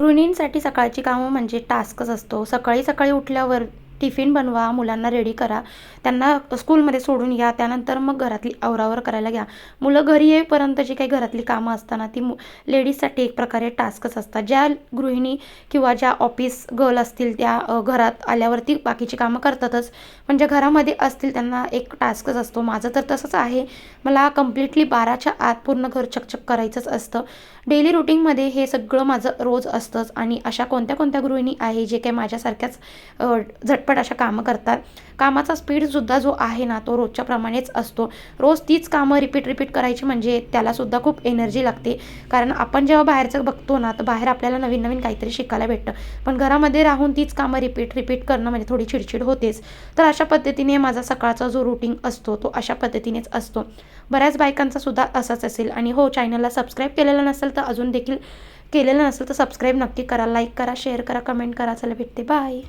गृहिणींसाठी सकाळची कामं म्हणजे टास्कच असतो. सकाळी सकाळी उठल्यावर टिफिन बनवा मुलांना रेडी करा. त्यांना स्कूलमध्ये सोडून या त्यानंतर मग घरातली आवरावर करायला घ्या. मुलं घरी येईपर्यंत जी काही घरातली कामं असताना ती मु लेडीजसाठी एक प्रकारे टास्कच असतात. ज्या गृहिणी किंवा ज्या ऑफिस गर्ल असतील त्या घरात आल्यावरती बाकीची कामं करतातच. पण ज्या घरामध्ये असतील त्यांना एक टास्कच असतो. माझं तर तसंच आहे. मला कम्प्लिटली बाराच्या आत पूर्ण घर चकचक करायचंच असतं. डेली रुटीनमध्ये हे सगळं माझं रोज असतंच. आणि अशा कोणत्या कोणत्या गृहिणी आहे जे काही माझ्यासारख्याच अ, झटपट अशा कामं करतात. कामाचा स्पीडसुद्धा जो आहे ना तो रोजच्या प्रमाणेच असतो. रोज तीच कामं रिपीट रिपीट करायची म्हणजे त्यालासुद्धा खूप एनर्जी लागते. कारण आपण जेव्हा बाहेरचं बघतो ना तर बाहेर आपल्याला नवीन नवीन काहीतरी शिकायला भेटतं. पण घरामध्ये राहून तीच कामं रिपीट रिपीट करणं म्हणजे थोडी चिडचिड होतेच. तर अशा पद्धतीने माझा सकाळचा जो रुटीन असतो तो अशा पद्धतीनेच असतो. बऱ्याच बायकांचा सुद्धा असाच असेल. आणि हो चॅनलला सबस्क्राईब केलेलं नसेल तर अजून देखील केलेलं नसेल तर सबस्क्राईब नक्की करा लाईक करा शेअर करा कमेंट करा. चला भेटते. बाय